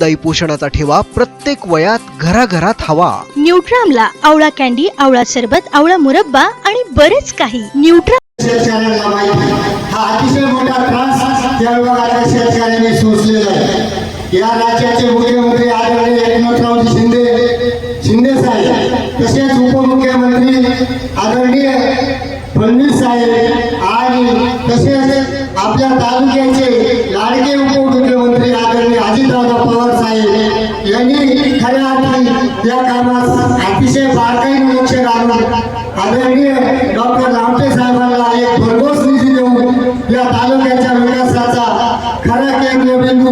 दाई पोषणाचा ठेवा प्रत्येक वयात घराघरात हवा. न्यूट्रामला आवळा कॅन्डी आवळा सरबत आवळा मुरब्बा आणि बरेच काही. न्यूट्रा शेतकऱ्यांना माहिती हा अतिशय मोठा त्रास त्या विभागाच्या शेतकऱ्यांनी सोसलेला आहे. या राज्याचे मुख्यमंत्री आदरणीय एकनाथरावजी शिंदे शिंदे साहेब तसेच उपमुख्यमंत्री आदरणीय फडणवीस साहेब आणि तसेच आपल्या तालुक्याचे लाडके उपमुख्यमंत्री आदरणीय अजितदादा पवार म्हणजे त्यांनी खऱ्या अर्थी या कामास अतिशय बारकाईने लक्ष घालून आदरणीय डॉक्टर रामटे साहेबांना एक भरघोस निधी देऊन या तालुक्याच्या विकासाचा खरा केंद्रबिंदू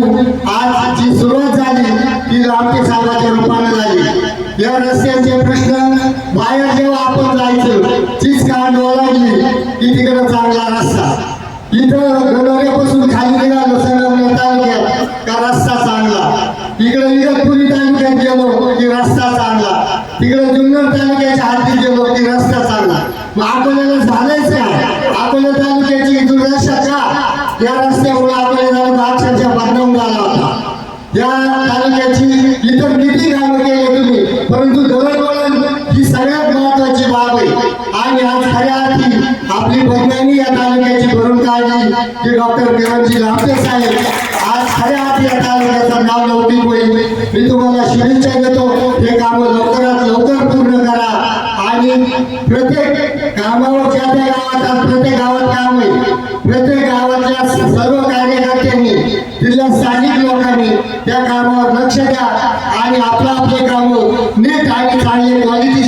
आज जी सुरुवात झाली ती रामटे साहेबांच्या रूपाने झाली. या रस्त्याचे प्रश्न बाहेर जेव्हा आपण जायचं तीच कांड ओलांडली की तिकडे चांगला रस्ता. इथं गणोऱ्यापासून खाली निघालो संगमनेर तालुक्यात का रस्ता चांगला? इकडे इगतपुरी तालुक्यात गेलो की रस्ता चांगला. तिकडे जुन्नर तालुक्याच्या हाती गेलो की रस्ता चांगला. मग अकोल्याला झालंच काय? अकोला तालुक्याची दुर्दशा का? या रस्त्यामुळे अकोला तालुका अक्षरशः बदनाम झाला होता. या तालुक्याची इतर किती कामं केले तुम्ही? परंतु दळणवळण ही सगळ्यात महत्वाची बाब आहे. आणि आज खऱ्या अर्थी आपली वैज्ञानिक या तालुक्याची भरून काढली. की डॉक्टर किरणजी लांबे साहेब आज खऱ्या अर्थी या तालुक्याचं नाव लौकिक मी तुम्हाला शुभेच्छा देतो. हे काम लवकरात लवकर पूर्ण करा. आणि प्रत्येक कामावर ज्या त्या गावात प्रत्येक गावात काम होईल प्रत्येक गावातल्या सर्व कार्यकर्त्यांनी तिथल्या स्थानिक लोकांनी त्या कामावर लक्ष द्या. आणि आपलं आपले काम नीट आणि चांगले क्वालिटी